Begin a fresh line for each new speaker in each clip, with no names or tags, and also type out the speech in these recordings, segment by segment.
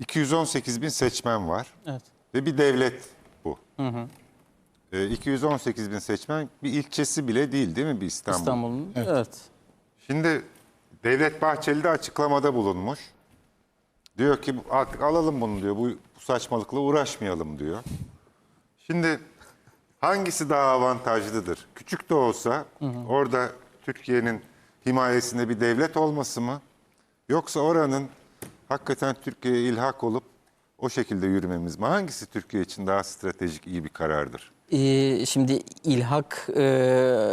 218 bin seçmen var
Evet.
ve bir devlet bu. Ee, 218 bin seçmen bir ilçesi bile değil değil mi bir İstanbul?
İstanbul'un. Evet.
Şimdi Devlet Bahçeli de açıklamada bulunmuş. Diyor ki artık alalım bunu diyor. Bu, bu saçmalıkla uğraşmayalım diyor. Şimdi hangisi daha avantajlıdır? Küçük de olsa orada Türkiye'nin himayesinde bir devlet olması mı? Yoksa oranın hakikaten Türkiye'ye ilhak olup o şekilde yürümemiz mi? Hangisi Türkiye için daha stratejik iyi bir karardır?
Ee, şimdi ilhak e,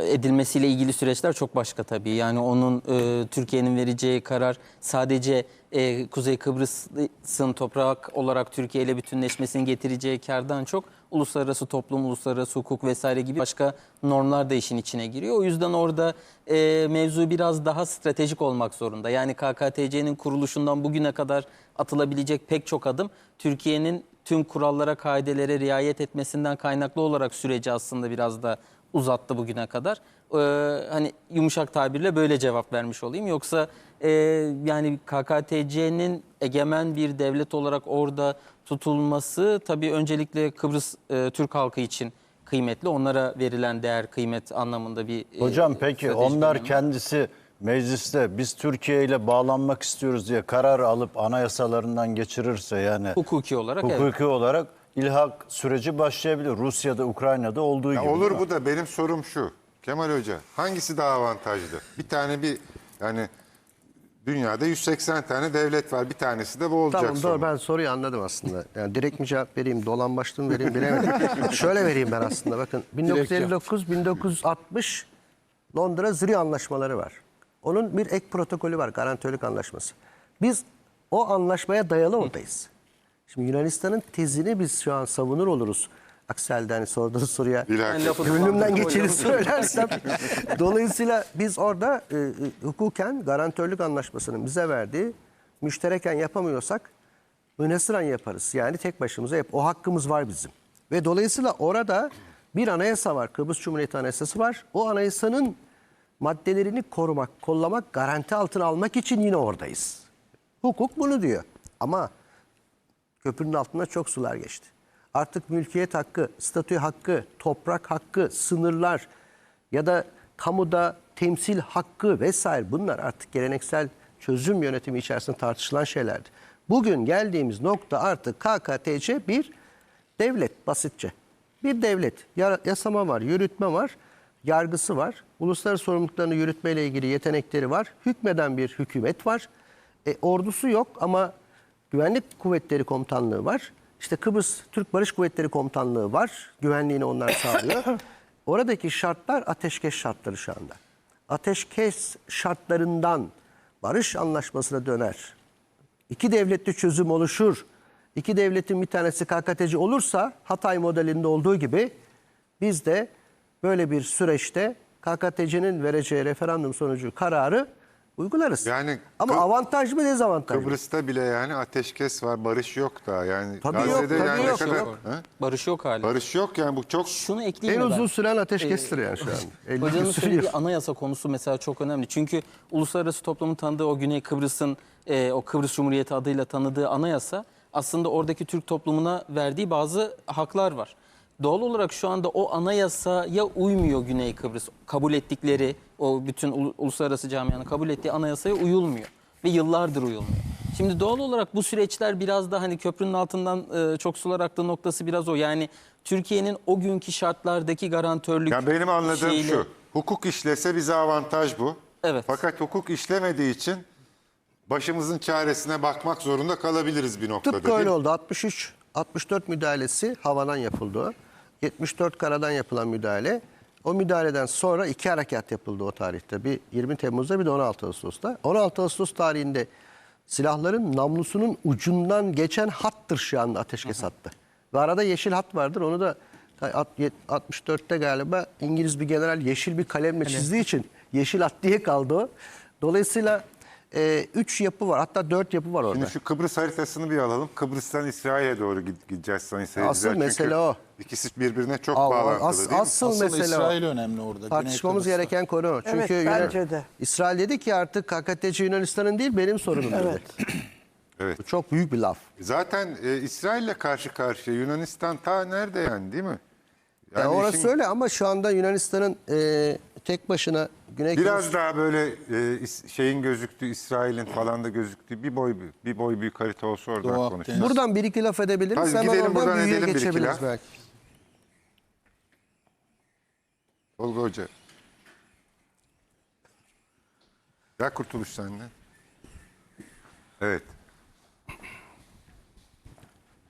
edilmesiyle ilgili süreçler çok başka tabii. Yani onun e, Türkiye'nin vereceği karar sadece e, Kuzey Kıbrıs'ın toprak olarak Türkiye ile bütünleşmesini getireceği kardan çok uluslararası toplum, uluslararası hukuk vesaire gibi başka normlar da işin içine giriyor. O yüzden orada mevzu biraz daha stratejik olmak zorunda. Yani KKTC'nin kuruluşundan bugüne kadar atılabilecek pek çok adım Türkiye'nin tüm kurallara, kaidelere riayet etmesinden kaynaklı olarak süreci aslında biraz da uzattı bugüne kadar. Ee, hani yumuşak tabirle böyle cevap vermiş olayım. Yoksa e, yani KKTC'nin egemen bir devlet olarak orada tutulması tabii öncelikle Kıbrıs e, Türk halkı için kıymetli. Onlara verilen değer, kıymet anlamında bir e,
Hocam peki onlar
önemi.
kendisi mecliste biz Türkiye ile bağlanmak istiyoruz diye karar alıp anayasalarından geçirirse yani
hukuki olarak evet.
hukuki olarak ilhak süreci başlayabilir. Rusya'da, Ukrayna'da olduğu
Ya
gibi.
olur bu da benim sorum şu. Kemal Hoca hangisi daha avantajlı? Bir tane bir yani dünyada 180 tane devlet var. Bir tanesi de bu olacak
Tamam
sonra.
doğru ben soruyu anladım aslında. Yani direkt mi cevap vereyim, dolan başlı mı vereyim bilemedim. Şöyle vereyim ben aslında bakın. 1959-1960 Londra Zürih anlaşmaları var. Onun bir ek protokolü var, garantörlük anlaşması. Biz o anlaşmaya dayalı oradayız. Şimdi Yunanistan'ın tezini biz şu an savunur oluruz. Aksel'den hani sorduğu soruya gönlümden geçeni söylersem. Dolayısıyla biz orada e, e, hukuken garantörlük anlaşmasının bize verdiği müştereken yapamıyorsak münhasıran yaparız. Yani tek başımıza yap. O hakkımız var bizim. Ve dolayısıyla orada bir anayasa var. Kıbrıs Cumhuriyeti Anayasası var. O anayasanın maddelerini korumak, kollamak, garanti altına almak için yine oradayız. Hukuk bunu diyor. Ama köprünün altında çok sular geçti. Artık mülkiyet hakkı, statü hakkı, toprak hakkı, sınırlar ya da kamuda temsil hakkı vesaire bunlar artık geleneksel çözüm yönetimi içerisinde tartışılan şeylerdi. Bugün geldiğimiz nokta artık KKTC bir devlet basitçe. Bir devlet. Ya- Yasama var, yürütme var, yargısı var. Uluslararası sorumluluklarını yürütmeyle ilgili yetenekleri var. Hükmeden bir hükümet var. E, ordusu yok ama Güvenlik Kuvvetleri Komutanlığı var. İşte Kıbrıs Türk Barış Kuvvetleri Komutanlığı var. Güvenliğini onlar sağlıyor. Oradaki şartlar ateşkes şartları şu anda. Ateşkes şartlarından barış anlaşmasına döner. İki devletli çözüm oluşur. İki devletin bir tanesi KKTC olursa Hatay modelinde olduğu gibi biz de böyle bir süreçte KKTC'nin vereceği referandum sonucu kararı uygularız.
Yani
Ama
Kı-
avantaj mı dezavantaj mı?
Kıbrıs'ta bile yani ateşkes var, barış yok daha. Yani
Tabii yok,
Gazze'de
tabii
yani
yok,
ne kadar
yok.
Ha?
Barış yok hala.
barış yok yani bu çok
Şunu
En
ekleyeyim mi ben?
uzun süren ateşkestir yani şu an. 50
Hocanın
gün
söylediği
sürüyor.
anayasa konusu mesela çok önemli. Çünkü uluslararası toplumun tanıdığı o Güney Kıbrıs'ın e, o Kıbrıs Cumhuriyeti adıyla tanıdığı anayasa aslında oradaki Türk toplumuna verdiği bazı haklar var. Doğal olarak şu anda o anayasaya uymuyor Güney Kıbrıs. Kabul ettikleri, o bütün ulu- uluslararası camianın kabul ettiği anayasaya uyulmuyor. Ve yıllardır uyulmuyor. Şimdi doğal olarak bu süreçler biraz da hani köprünün altından e, çok sular aktığı noktası biraz o. Yani Türkiye'nin o günkü şartlardaki garantörlük
Ya benim anladığım
şeyle-
şu. Hukuk işlese bize avantaj bu.
Evet.
Fakat hukuk işlemediği için başımızın çaresine bakmak zorunda kalabiliriz bir noktada.
Tıpkı
değil
öyle
mi?
oldu. 63, 64 müdahalesi havadan yapıldı. O. 74 karadan yapılan müdahale. O müdahaleden sonra iki harekat yapıldı o tarihte. Bir 20 Temmuz'da bir de 16 Ağustos'ta. 16 Ağustos tarihinde silahların namlusunun ucundan geçen hattır şu anda ateşkes hattı. Ve arada yeşil hat vardır. Onu da at- yet- 64'te galiba İngiliz bir general yeşil bir kalemle çizdiği için yeşil hat diye kaldı o. Dolayısıyla 3 yapı var. Hatta 4 yapı var orada.
Şimdi şu Kıbrıs haritasını bir alalım. Kıbrıs'tan İsrail'e doğru gid- gideceğiz sayın seyirciler.
Asıl
Çünkü
mesele o.
İkisi birbirine çok
Aa,
bağlantılı
as-
değil mi?
asıl,
Asıl
mesele
İsrail
o.
önemli orada. Güney
Tartışmamız
Kıbrıs'ta.
gereken konu o. Çünkü
Evet,
Yunan-
bence de.
İsrail dedi ki artık KKTC Yunanistan'ın değil benim sorunum dedi.
Evet.
Evet.
Bu çok büyük bir laf.
Zaten e, İsrail'le karşı karşıya Yunanistan ta nerede yani değil mi?
Ya
Yani
orası
işin
öyle ama şu anda Yunanistan'ın e, tek başına Güney
Biraz
Kıbrıs
daha böyle e, şeyin gözüktüğü, İsrail'in falan da gözüktüğü bir boy bir boy büyük harita olsa oradan
Doğu
konuşuruz.
Buradan bir iki laf edebiliriz.
Hadi
Hemen
gidelim
oradan
buradan
büyüye
edelim bir iki
geçebiliriz
laf.
belki.
Tolga Hoca. Ya kurtuluş sende. Evet.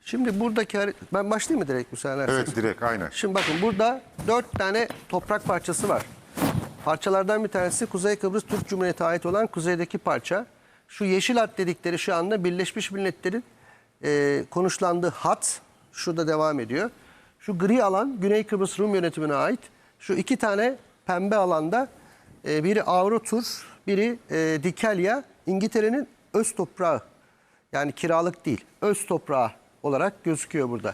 Şimdi buradaki hari- ben başlayayım mı direkt müsaade ederseniz?
Evet direkt aynen.
Şimdi bakın burada dört tane toprak parçası var. Parçalardan bir tanesi Kuzey Kıbrıs Türk Cumhuriyeti'ne ait olan kuzeydeki parça. Şu yeşil hat dedikleri şu anda Birleşmiş Milletler'in e, konuşlandığı hat. Şurada devam ediyor. Şu gri alan Güney Kıbrıs Rum yönetimine ait. Şu iki tane pembe alanda e, biri Avrotur, biri e, Dikelya, İngiltere'nin öz toprağı. Yani kiralık değil, öz toprağı olarak gözüküyor burada.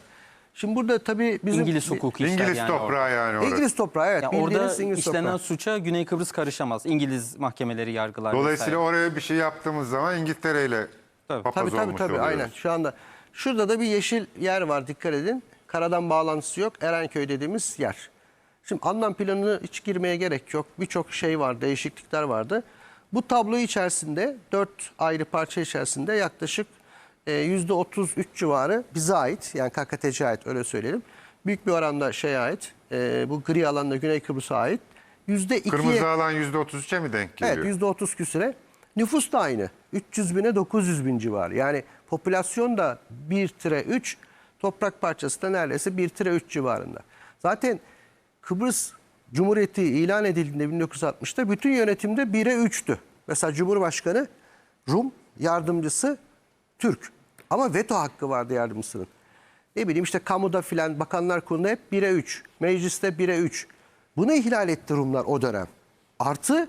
Şimdi burada tabii bizim...
İngiliz hukuku işler
İngiliz
yani
toprağı yani orada.
İngiliz toprağı evet.
Yani
bildiğiniz
orada
İngiliz
işlenen
toprağı.
suça Güney Kıbrıs karışamaz. İngiliz mahkemeleri yargılar.
Dolayısıyla
vesaire.
oraya bir şey yaptığımız zaman İngiltere ile
Tabii.
papaz
Tabii tabii
olmuş
tabii
oluyoruz.
aynen şu anda. Şurada da bir yeşil yer var dikkat edin. Karadan bağlantısı yok. Erenköy dediğimiz yer. Şimdi anlam planını hiç girmeye gerek yok. Birçok şey var, değişiklikler vardı. Bu tablo içerisinde dört ayrı parça içerisinde yaklaşık 33 civarı bize ait. Yani KKTC'ye ait öyle söyleyelim. Büyük bir oranda şeye ait. e, bu gri alanda Güney Kıbrıs'a ait. Yüzde ikiye...
Kırmızı alan %33'e mi denk geliyor?
Evet yüzde otuz küsüre. Nüfus da aynı. 300 bine 900 bin civarı. Yani popülasyon da 1 tire 3, toprak parçası da neredeyse 1 tire 3 civarında. Zaten Kıbrıs Cumhuriyeti ilan edildiğinde 1960'ta bütün yönetimde 1'e 3'tü. Mesela Cumhurbaşkanı Rum, yardımcısı Türk. Ama veto hakkı vardı yardımcısının. Ne bileyim işte kamuda filan bakanlar kurulunda hep 1'e 3. Mecliste 1'e 3. Bunu ihlal etti Rumlar o dönem. Artı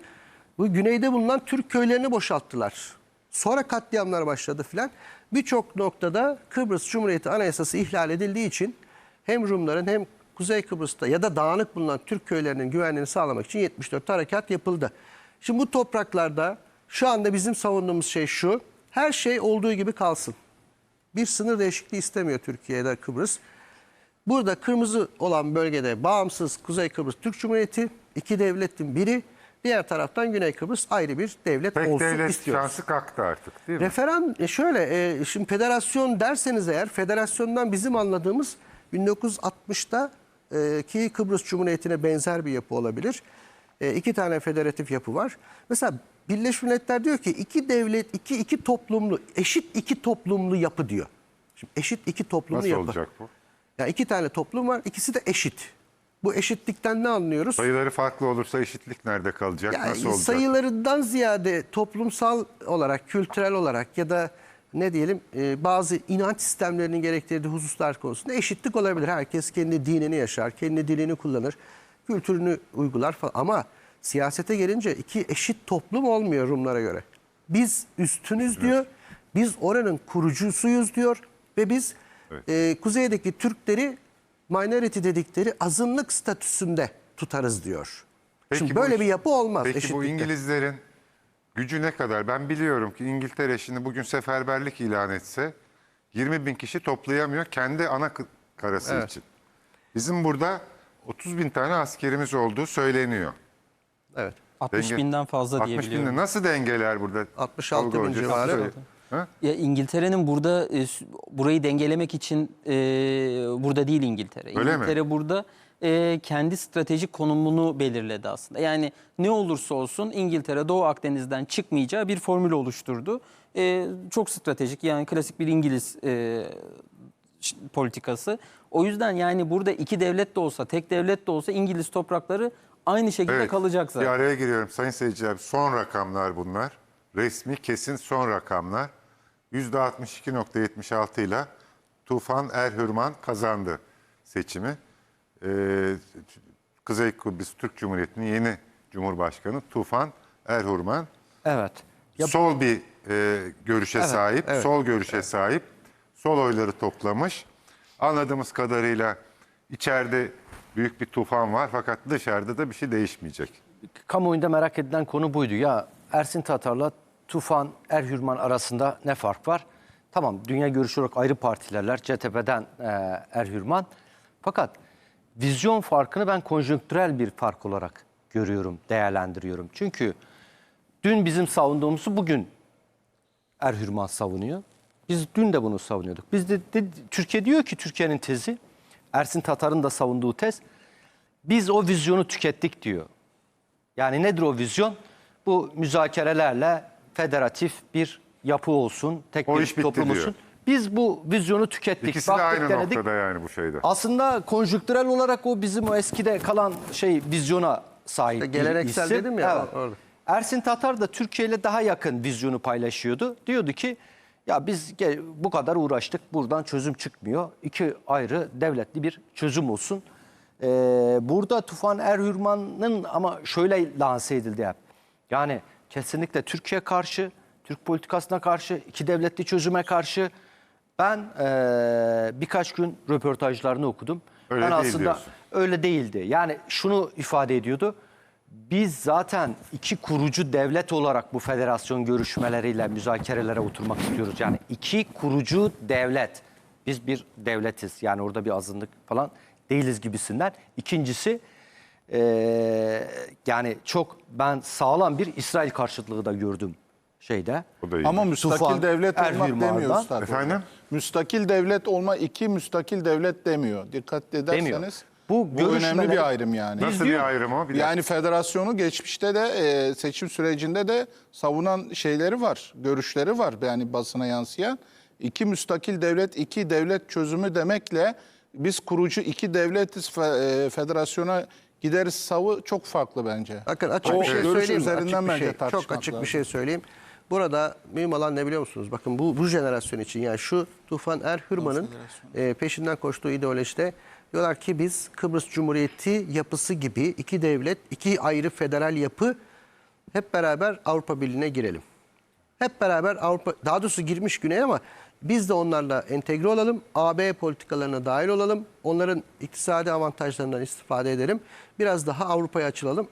bu güneyde bulunan Türk köylerini boşalttılar. Sonra katliamlar başladı filan. Birçok noktada Kıbrıs Cumhuriyeti Anayasası ihlal edildiği için hem Rumların hem Kuzey Kıbrıs'ta ya da dağınık bulunan Türk köylerinin güvenliğini sağlamak için 74 harekat yapıldı. Şimdi bu topraklarda şu anda bizim savunduğumuz şey şu. Her şey olduğu gibi kalsın. Bir sınır değişikliği istemiyor Türkiye'de Kıbrıs. Burada kırmızı olan bölgede bağımsız Kuzey Kıbrıs Türk Cumhuriyeti iki devletin biri. Diğer taraftan Güney Kıbrıs ayrı bir devlet
Tek
olsun
devlet
istiyoruz.
şansı kalktı artık değil mi?
Referan e, şöyle e, şimdi federasyon derseniz eğer federasyondan bizim anladığımız 1960'ta e, ki Kıbrıs Cumhuriyeti'ne benzer bir yapı olabilir. E, iki tane federatif yapı var. Mesela Birleşmiş Milletler diyor ki iki devlet, iki iki toplumlu, eşit iki toplumlu yapı diyor. Şimdi eşit iki toplumlu
Nasıl
yapı.
olacak bu?
Ya iki tane toplum var, ikisi de eşit. Bu eşitlikten ne anlıyoruz?
Sayıları farklı olursa eşitlik nerede kalacak?
Yani
Nasıl olacak?
sayılarından ziyade toplumsal olarak, kültürel olarak ya da ne diyelim e, bazı inanç sistemlerinin gerektirdiği hususlar konusunda eşitlik olabilir. Herkes kendi dinini yaşar, kendi dilini kullanır, kültürünü uygular falan. Ama siyasete gelince iki eşit toplum olmuyor Rumlara göre. Biz üstünüz diyor, biz oranın kurucusuyuz diyor ve biz e, kuzeydeki Türkleri minority dedikleri azınlık statüsünde tutarız diyor.
Peki
Şimdi
bu
böyle bir yapı olmaz
Peki bu
eşitlikte.
İngilizlerin gücü ne kadar? Ben biliyorum ki İngiltere şimdi bugün seferberlik ilan etse 20 bin kişi toplayamıyor kendi ana karası için. Bizim burada 30 bin tane askerimiz olduğu söyleniyor.
Evet.
60
Denge-
binden fazla
60
diyebiliyorum.
bin nasıl dengeler burada?
66
Tolga
bin
Hoca,
civarı.
söyle. Ha?
Ya İngiltere'nin burada e, s- burayı dengelemek için e, burada değil İngiltere.
Öyle mi?
İngiltere burada e, kendi stratejik konumunu belirledi aslında. Yani ne olursa olsun İngiltere Doğu Akdeniz'den çıkmayacağı bir formül oluşturdu. E, çok stratejik yani klasik bir İngiliz e, ş- politikası. O yüzden yani burada iki devlet de olsa, tek devlet de olsa İngiliz toprakları aynı şekilde
Evet.
kalacak
Bir
zaten.
araya giriyorum sayın seyirciler. Son rakamlar bunlar. Resmi kesin son rakamlar. %62.76 ile Tufan Erhürman kazandı seçimi. Ee, Kuzey Kıbrıs Türk Cumhuriyeti'nin yeni Cumhurbaşkanı Tufan Erhürman.
Evet.
Sol bir e, görüşe sahip,
evet.
sol görüşe sahip. Sol oyları toplamış. Anladığımız kadarıyla içeride büyük bir tufan var fakat dışarıda da bir şey değişmeyecek.
Kamuoyunda merak edilen konu buydu. Ya Ersin Tatar'la Tufan Erhürman arasında ne fark var? tamam dünya görüşü olarak ayrı partilerler. CTP'den e, Erhürman. Fakat vizyon farkını ben konjonktürel bir fark olarak görüyorum, değerlendiriyorum. Çünkü dün bizim savunduğumuzu bugün Erhürman savunuyor. Biz dün de bunu savunuyorduk. Biz de, de- Türkiye diyor ki Türkiye'nin tezi, Ersin Tatar'ın da savunduğu tez, biz o vizyonu tükettik diyor. Yani nedir o vizyon? Bu müzakerelerle federatif bir yapı olsun, tek
O
bir toplum
diyor.
olsun. Biz bu vizyonu tükettik.
İkisi de
baktık,
aynı
denedik.
noktada yani bu şeyde.
Aslında konjüktürel olarak o bizim o eskide kalan şey vizyona sahip bir
Geleneksel
isim.
dedim ya,
Evet.
orada.
Ersin Tatar da Türkiye ile daha yakın vizyonu paylaşıyordu. Diyordu ki ya biz bu kadar uğraştık buradan çözüm çıkmıyor. İki ayrı devletli bir çözüm olsun. Ee, burada Tufan Erhürman'ın ama şöyle lanse edildi hep. Yani kesinlikle Türkiye karşı, Türk politikasına karşı, iki devletli çözüme karşı. Ben eee, birkaç gün röportajlarını okudum.
Öyle
ben
değil
aslında
diyorsun.
öyle değildi. Yani şunu ifade ediyordu. Biz zaten iki kurucu devlet olarak bu federasyon görüşmeleriyle müzakerelere oturmak istiyoruz. Yani iki kurucu devlet. Biz bir devletiz. Yani orada bir azınlık falan değiliz gibisinden. İkincisi eee, yani çok ben sağlam bir İsrail karşıtlığı da gördüm şeyde.
O da iyi.
Ama müstakil
Tufan
devlet olmak demiyor üstad.
Efendim?
Müstakil devlet olma iki müstakil devlet demiyor. Dikkat ederseniz.
Demiyor. Bu
Bu, önemli bir ayrım yani.
Nasıl bir ayrım o? Bir.
Yani federasyonu geçmişte de e, seçim sürecinde de savunan şeyleri var, görüşleri var yani basına yansıyan. İki müstakil devlet, iki devlet çözümü demekle biz kurucu iki devletiz fe- e, federasyona gideriz savı çok farklı bence.
Bakın açık
O
bir şey
görüş
söyleyeyim mi?
üzerinden
Açık bir
bence
şey.
tartışmak
Çok açık
lazım.
bir şey söyleyeyim. Burada mühim olan ne biliyor musunuz? Bakın bu bu jenerasyon için yani şu Tufan Erhürman'ın e, peşinden koştuğu ideolojide diyorlar ki biz Kıbrıs Cumhuriyeti yapısı gibi iki devlet, iki ayrı federal yapı hep beraber Avrupa Birliği'ne girelim. Hep beraber Avrupa daha doğrusu girmiş güney ama biz de onlarla entegre olalım. AB politikalarına dahil olalım. Onların iktisadi avantajlarından istifade edelim. Biraz daha Avrupa'ya açılalım.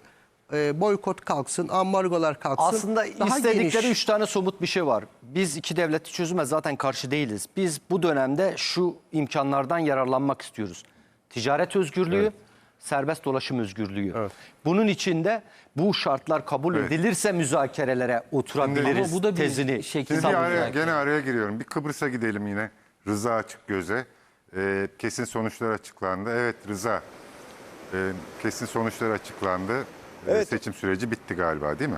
E, boykot kalksın, ambargolar kalksın.
Aslında
Daha
istedikleri
geniş.
üç tane somut bir şey var. Biz iki devletli çözüme zaten karşı değiliz. Biz bu dönemde şu imkanlardan yararlanmak istiyoruz. Ticaret özgürlüğü, serbest dolaşım özgürlüğü. Bunun içinde bu şartlar kabul
Evet.
edilirse müzakerelere oturabiliriz
Ama bu da bir
tezini.
şekil
Şimdi bir araya, gene araya giriyorum. Bir Kıbrıs'a gidelim yine. Rıza açık göze. Ee, kesin sonuçlar açıklandı. Evet Rıza. Ee, kesin sonuçlar açıklandı. Ee,
Evet.
Seçim süreci bitti galiba değil mi?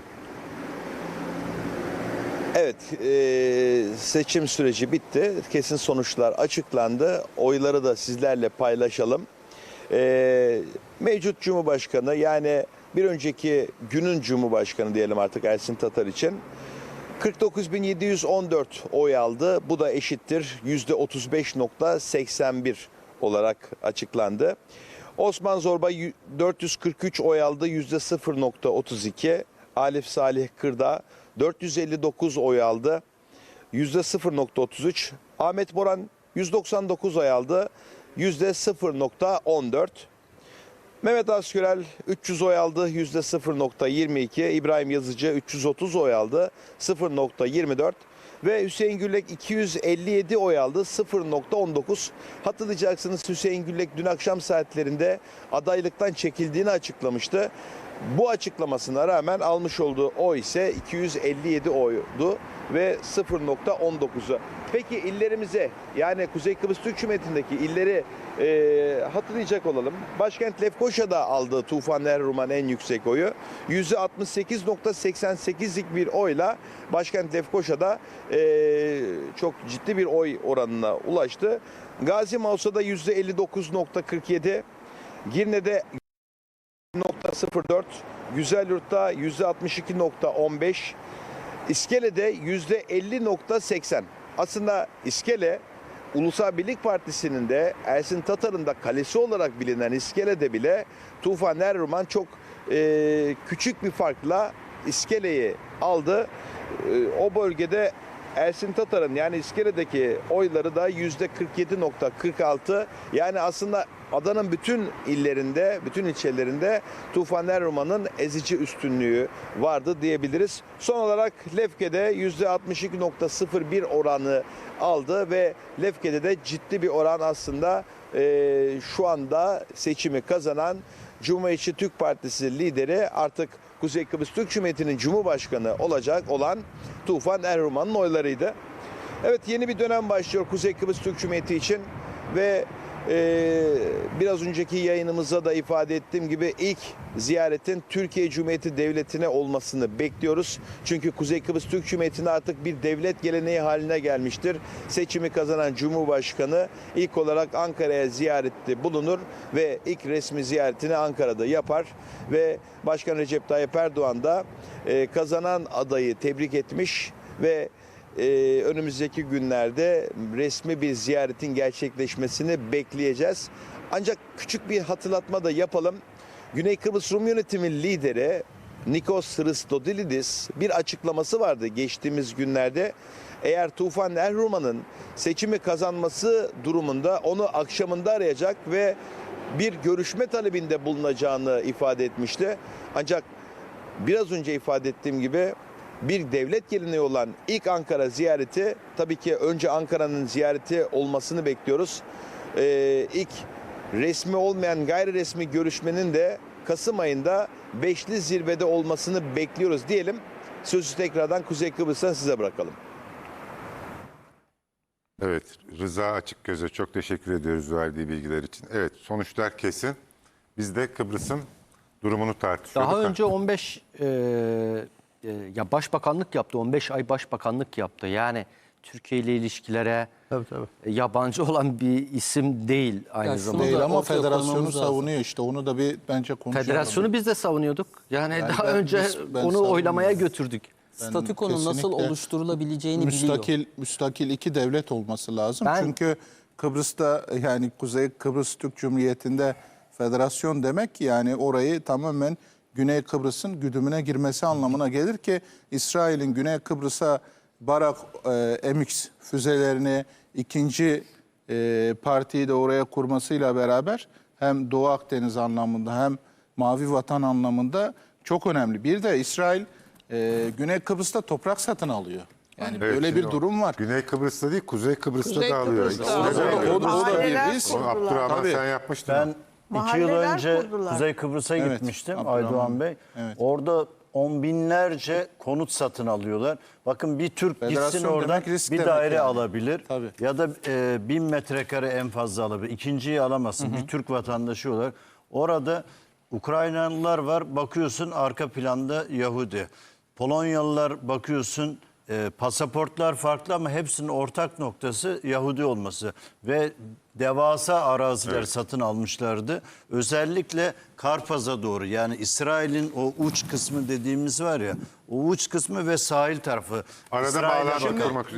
Evet, eee, seçim süreci bitti. Kesin sonuçlar açıklandı. Oyları da sizlerle paylaşalım. Eee, mevcut Cumhurbaşkanı yani bir önceki günün Cumhurbaşkanı diyelim artık Ersin Tatar için 49.714 oy aldı. Bu da eşittir %35.81 olarak açıklandı. Osman Zorba y- 443 oy aldı %0.32. Alif Salih Kırda 459 oy aldı %0.33. Ahmet Boran 199 oy aldı %0.14. Mehmet Askürel 300 oy aldı %0.22. İbrahim Yazıcı 330 oy aldı 0.24. Ve Hüseyin Güllek 257 oy aldı 0.19. Hatırlayacaksınız Hüseyin Güllek dün akşam saatlerinde adaylıktan çekildiğini açıklamıştı. Bu açıklamasına rağmen almış olduğu oy ise 257 oydu ve 0.19'u. Peki illerimize yani Kuzey Kıbrıs Türk Cumhuriyeti'ndeki illeri e, hatırlayacak olalım. Başkent Lefkoşa'da aldığı Tufan Erruman en yüksek oyu. %68.88'lik bir oyla başkent Lefkoşa'da e, çok ciddi bir oy oranına ulaştı. Gazi Mausa'da %59.47, Girne'de %04, Güzelyurt'ta %62.15, İskele'de %50.80. Aslında İskele Ulusal Birlik Partisi'nin de Ersin Tatar'ın da kalesi olarak bilinen İskele'de bile Tufan Erruman çok e, küçük bir farkla İskele'yi aldı. E, o bölgede Ersin Tatar'ın yani İskele'deki oyları da %47.46. Yani aslında adanın bütün illerinde, bütün ilçelerinde Tufan Erroman'ın ezici üstünlüğü vardı diyebiliriz. Son olarak Lefke'de %62.01 oranı aldı ve Lefke'de de ciddi bir oran aslında eee, şu anda seçimi kazanan Cumhuriyetçi Türk Partisi lideri artık Kuzey Kıbrıs Türk Cumhuriyeti'nin Cumhurbaşkanı olacak olan Tufan Erroman'ın oylarıydı. Evet yeni bir dönem başlıyor Kuzey Kıbrıs Türk Cumhuriyeti için ve e, biraz önceki yayınımızda da ifade ettiğim gibi ilk ziyaretin Türkiye Cumhuriyeti Devleti'ne olmasını bekliyoruz. Çünkü Kuzey Kıbrıs Türk Cumhuriyeti'nde artık bir devlet geleneği haline gelmiştir. Seçimi kazanan Cumhurbaşkanı ilk olarak Ankara'ya ziyarette bulunur ve ilk resmi ziyaretini Ankara'da yapar ve Başkan Recep Tayyip Erdoğan da e, kazanan adayı tebrik etmiş ve ee, önümüzdeki günlerde resmi bir ziyaretin gerçekleşmesini bekleyeceğiz. Ancak küçük bir hatırlatma da yapalım. Güney Kıbrıs Rum Yönetimi lideri Nikos Christodoulidis bir açıklaması vardı geçtiğimiz günlerde. Eğer Tufan Erhuman'ın seçimi kazanması durumunda onu akşamında arayacak ve bir görüşme talebinde bulunacağını ifade etmişti. Ancak biraz önce ifade ettiğim gibi bir devlet geleneği olan ilk Ankara ziyareti tabii ki önce Ankara'nın ziyareti olmasını bekliyoruz. Ee, ilk resmi olmayan gayri resmi görüşmenin de Kasım ayında Beşli Zirve'de olmasını bekliyoruz diyelim. Sözü tekrardan Kuzey Kıbrıs'a size bırakalım.
Evet, Rıza Açıkgöz'e çok teşekkür ediyoruz verdiği bilgiler için. Evet, sonuçlar kesin. Biz de Kıbrıs'ın durumunu tartışıyorduk.
Daha önce 15 e, e, ya başbakanlık yaptı. 15 ay başbakanlık yaptı. Yani Türkiye ile ilişkilere
Tabii tabii.
e, yabancı olan bir isim değil aynı
Ya şunu
zamanda.
Değil ama federasyonu
koymamız lazım.
savunuyor işte. Onu da bir bence konuşalım.
Federasyonu biz de savunuyorduk. Yani,
Yani
daha
ben-
önce
biz- ben
onu oylamaya
savunmuyorum.
götürdük.
Statükonun nasıl oluşturulabileceğini biliyor.
müstakil müstakil iki devlet olması lazım.
Ben-
Çünkü Kıbrıs'ta yani Kuzey Kıbrıs Türk Cumhuriyeti'nde federasyon demek yani orayı tamamen Güney Kıbrıs'ın güdümüne girmesi anlamına gelir ki İsrail'in Güney Kıbrıs'a Barak e, MX füzelerini ikinci e, partiyi de oraya kurmasıyla beraber hem Doğu Akdeniz anlamında hem Mavi Vatan anlamında çok önemli. Bir de İsrail e, Güney Kıbrıs'ta toprak satın alıyor. Yani
Evet,
böyle bir
o
durum var.
Güney Kıbrıs'ta değil, Kuzey Kıbrıs'ta
Kuzey
da alıyor.
Kıbrıs'ta alıyor.
alıyor.
O da- o da bir risk.
Abdurrahman
Tabii.
sen yapmıştın.
Ben. İki yıl
Mahalleler
önce
kurdular.
Kuzey Kıbrıs'a
Evet,
gitmiştim
Abdurrahman
Aydoğan Bey.
Evet.
Orada on binlerce konut satın alıyorlar. Bakın bir Türk gitsin
Federasyon
oradan
demek risk
bir
demek
daire
yani.
alabilir.
Tabii.
Ya da e, bin metrekare en fazla alabilir. İkinciyi alamazsın. Bir Türk vatandaşı olarak. Orada Ukraynalılar var. Bakıyorsun arka planda Yahudi. Polonyalılar bakıyorsun e, pasaportlar farklı ama hepsinin ortak noktası Yahudi olması ve devasa araziler satın almışlardı. Özellikle Karpaz'a doğru yani İsrail'in o uç kısmı dediğimiz var ya o uç kısmı ve sahil tarafı.
Arada
bakın.
kurmak